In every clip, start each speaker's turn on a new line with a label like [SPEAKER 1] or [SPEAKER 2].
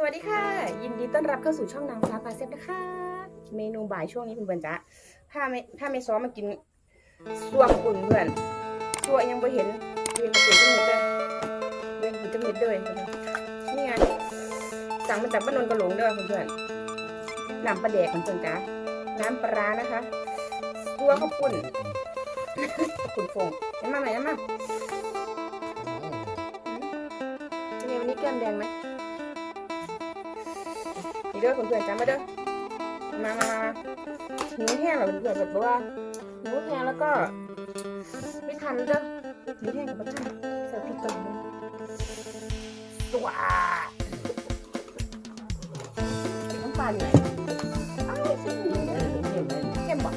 [SPEAKER 1] สวัสดีค่ะ ยินดีต้อนรับเข้าสู่ช่องนางฟ้าพาเซฟนะคะ เมนูบ่ายช่วงนี้คุณเพื่อนจ๊ะถ้าไม่ถ้าไม่ซ้อมมากินซัวกับอุ่นเพื่อนซัวยังไม่เห็นเห็นเป็นจังเม็ดเลยเห็นเป็นจังเม็ดเลยนี่ไงสั่งมาจากบ้านนนท์กระหลงเด้อเพื่อนๆน้ำปลาแดกคุณเพื่อนจ๊ะน้ำปลาร้านะคะซัวข้าวปุ่นขุนฟงยังมาไหมยังมาเป็นไงวันนี้แก้มแดงไหมนี่ เด้อเพื่อนๆจำมาเด้อมามามาหนูแห้งเหรอเพื่อนๆแบบว่าหนูแห้งแล้วก็ไม่ทันเด้อหนูแห้งกับไม่ทันใส่พริกก่อนนะสวัสดีน้ำปลาอยู่ไหนอ้าวสิเข้มบ่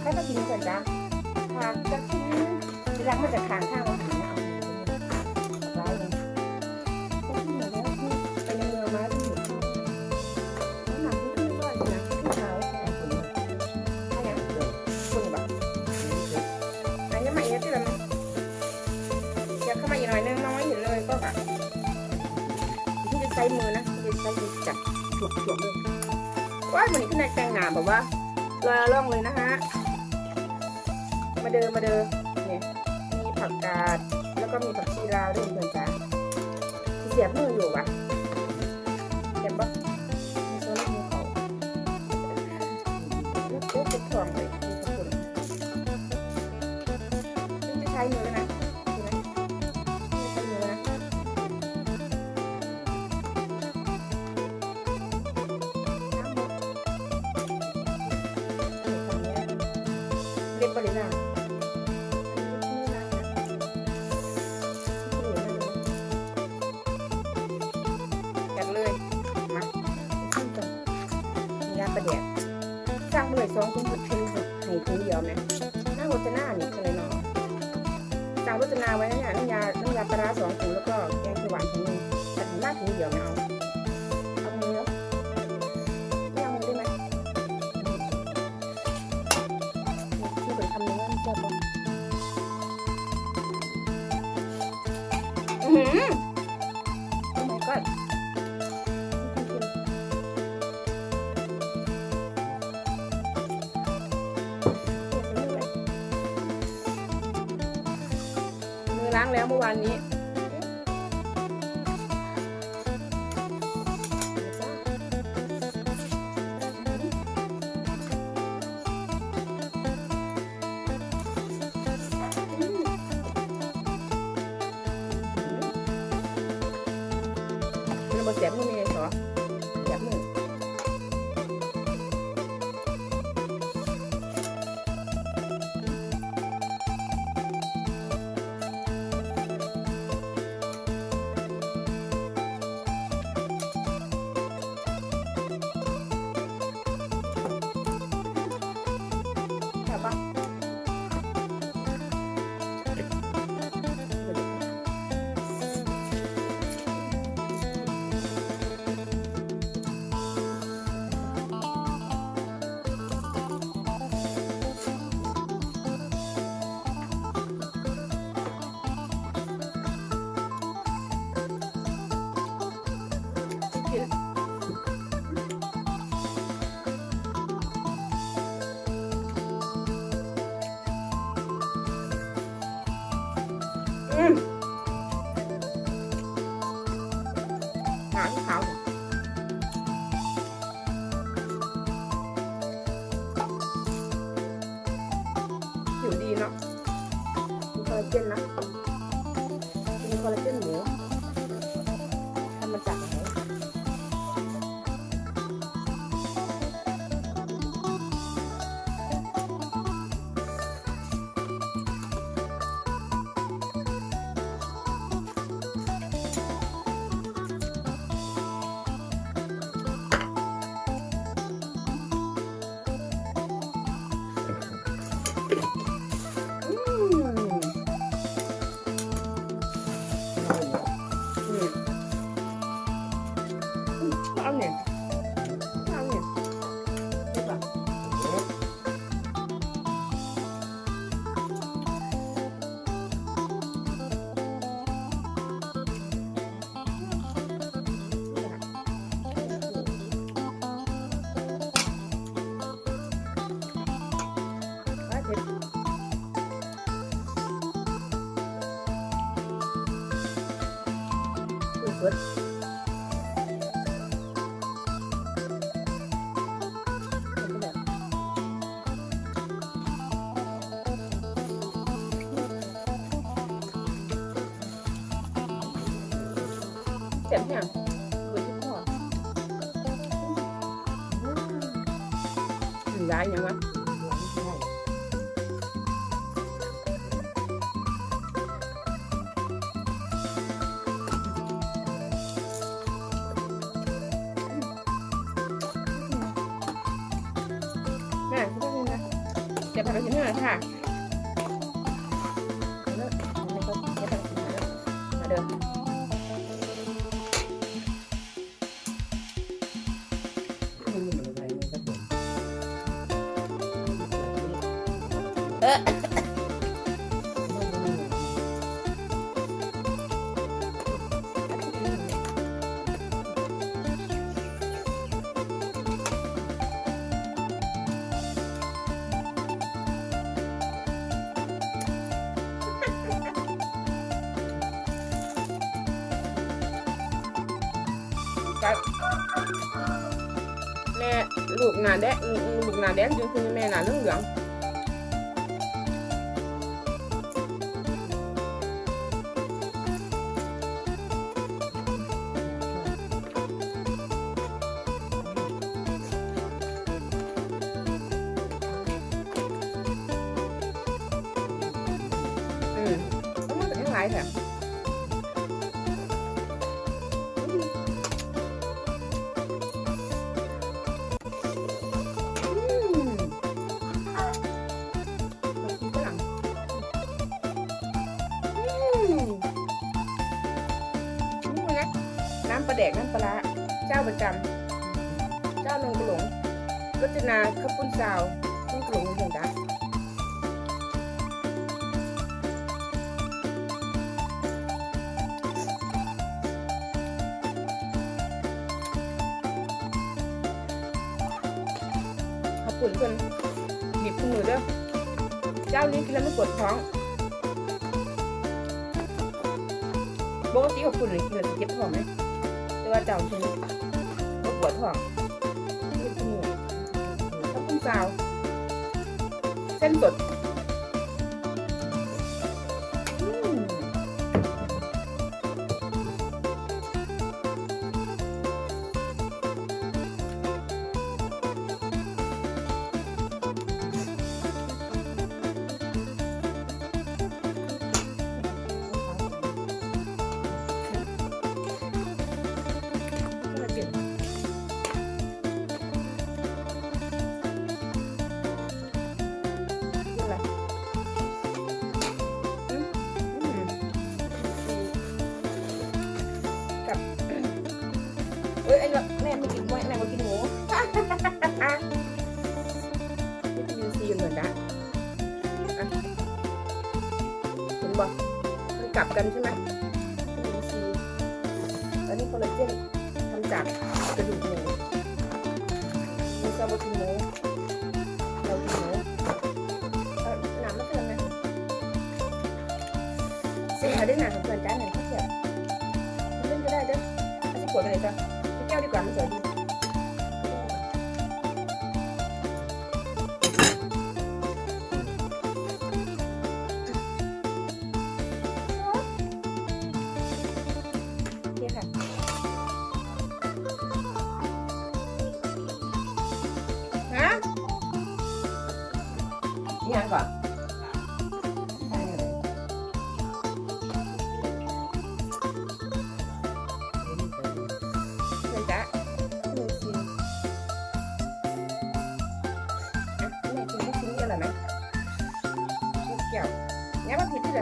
[SPEAKER 1] ใครก็กินเพื่อนจ้าค่ะจะกินจะรักมาจากขางข้างเร เข้ามาอีกหน่อยนึงน้อยเห็นเลยก็แบบที่จะใช้มือนะที่จะใช้มือจับถวกถวกเลยว่ามันขึ้นในแกงหนาแบบว่าลอยล่องเลยนะฮะมาเดินมาเดินเนี่ยมีผักกาดแล้วก็มีผักชีลาวด้วยเพื่อนจ้าเสียบมืออยู่วะเห็นปะมีโซนมีเขาแล้วก็เป็นทองเลยมีสกุลซึ่งจะใช้มือนะ บร้อยแล้วจัดเลยมาขึ้นก่อนมียาประเดี๋ยวสร้างเมื่อสองคุณเป็นให้ถุงเดียวไหมหน้าโรจนานี่คืออะไรเนาะสั่งโรจนาไว้นะเนี่ยน้ำยาน้ำยาปลาสองถุงแล้วก็แกงเขียวหวานถุงหนึงแต่ถุงหน้าถุงเดียวไม่เอา หืมือล้างแล้วเมื่อวานนี้ บดเสียบมือ มี สดแล้วก็แบบเเดี๋ยวพาไปกินเนื้อค่ะเนื้ออะไรก็เดี๋ยวพาไปกินเนื้อมาเด้อ กับแม่ลูกหนาแดงลูกหนาแดงจนคุณแม่หนาเหลืองเหลืองอืมมันก็ยัง แดกน้ำปลาเจ้าประจำเจ้านงกระหลงรจนาข้าวปุ้นซาวนงกระหลงเหมือนกันข้าวปุ้นเพิ่นบีบขึ้นมือเด้อเจ้านี้กินแล้วไม่ปวดท้องปกติข้าวปุ้นนี่กินแล้วจะเจ็บท้องไหม ต่ว่าเจ้าที่นี่ก็ปวดท้องกินขึ้นมือข้าวปุ้นซาวเส้นสด ไอ้แบบแม่ไม่กินแม่แม่มากินหมูวิตามินซีเหมือนกันอะเห็นบอกมันกลับกันใช่ไหมวิตามินซีแล้วนี่คอลลาเจนทำจากกระดูกหมูมีซาบะกินหมูเรากินหมูเอาหนามมาเติมนะเสียได้หนาของเพื่อนจ้าหน่อยเขาเสียเล่นก็ได้เด้อเอาที่ขวดอะไรจ้ะ ที่แก้วดีกว่า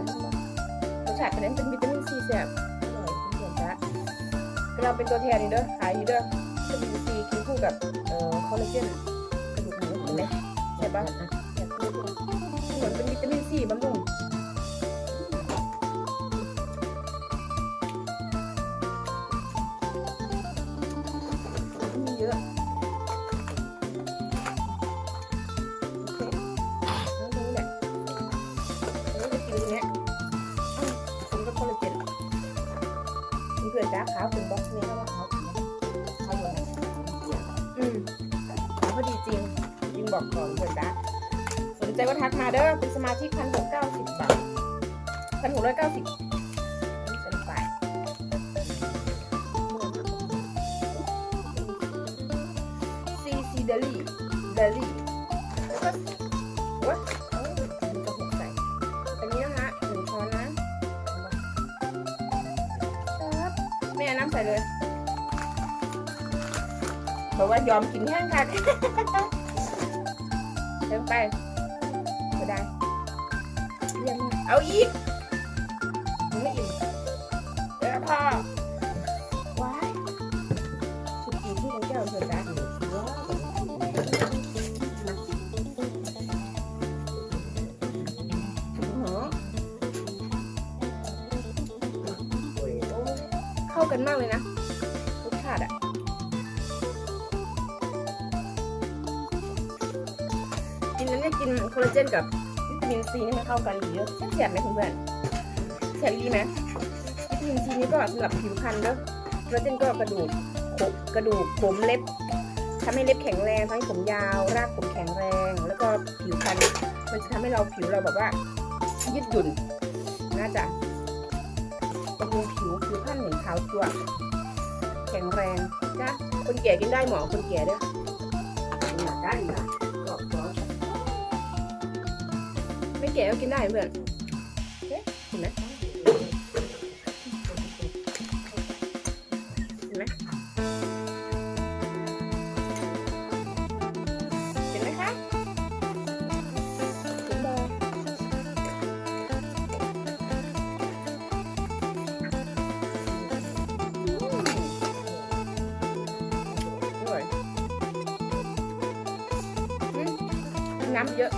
[SPEAKER 1] งั้นมาผิดที่ไหนรสชาติเป็นเป็นวิตามินซีแซ่บอร่อยคุณผู้ชมจ้ะเราเป็นตัวแทนนี่เด้อขายนี่เด้อวิตามินซีกินคู่กับเอ่อคอลลาเจนกระดูกหมูเห็นไหมใช่ปะแบบเหมือนเป็นวิตามินซีบำรุง เนี้ยอ้าวผมก็คอลลาเจนเพื่อนจ้าขาวคุณบอกนี่เขาว่าขาวคุณขาวอยู่นะอืมเขาพอดีจริงจริงบอกก่อนเพื่อนจ้าสนใจก็ทักมาเด้อเป็นสมาชิกพันหกเก้าสิบบาทพันหกร้อยเก้าสิบนี่ฉันไปซีซีเดลี่เดลี่แล้วก็ ส่เลยบอกว่ายอมกินแห้งค่ะเติมไปก็ได้เรียมเอาอีก มากเลยนะรสชาติอะกินนั้นเนี่ยกินคอลลาเจนกับวิตามินซีนี่มันเข้ากันดีเยอะแซ่บไหมเพื่อนๆแซ่บดีไหมวิตามินซีนี่ก็สำหรับผิวพรรณแล้วคอลลาเจนก็กระดูกขบกระดูกผมเล็บทำให้เล็บแข็งแรงทำให้ผมยาว รากผมแข็งแรง แล้วก็ผิวพรรณมันจะทำให้เราผิวเราแบบว่ายืดหยุ่นน่าจะ บำรุงผิวผิวพรรณเห็นขาวจั่วแข็งแรงจ้ะคนแก่กินได้หมอคนแก่ด้วย
[SPEAKER 2] ได้ค่ะก็ขอ
[SPEAKER 1] ไม่แก่ก็กินได้เพื่อนเห็นไหม น้ำเยอะ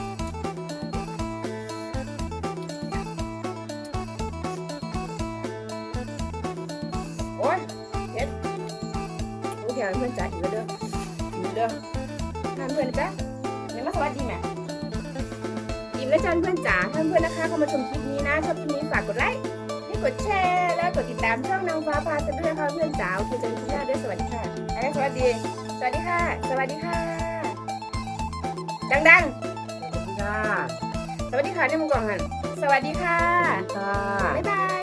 [SPEAKER 1] โอ๊ยเฮ็ดโอเคเพื่อนจ๋าอีกแล้วเด้ออีกเด้อทานเพื่อนนะจ๊ะยังมาสวัสดีแม่อิ่มแล้วจ้าเพื่อนจ๋าท่านเพื่อนนะคะเข้ามาชมคลิปนี้นะชอบคลิปนี้ฝากกดไลค์ให้กดแชร์แล้วกดติดตามช่องนางฟ้าพาจะด้วยนะคะเพื่อนจ๋าโอเคเจอกันที่หน้าด้วยสวัสดีค่ะไอ้สวัสดี สวัสดีค่ะ สวัสดีค่ะ ดังๆ สวัสดีค่ะนี่มึงก่อนหันสวัสดีค่ะ
[SPEAKER 2] ค่ะ
[SPEAKER 1] บ๊ายบาย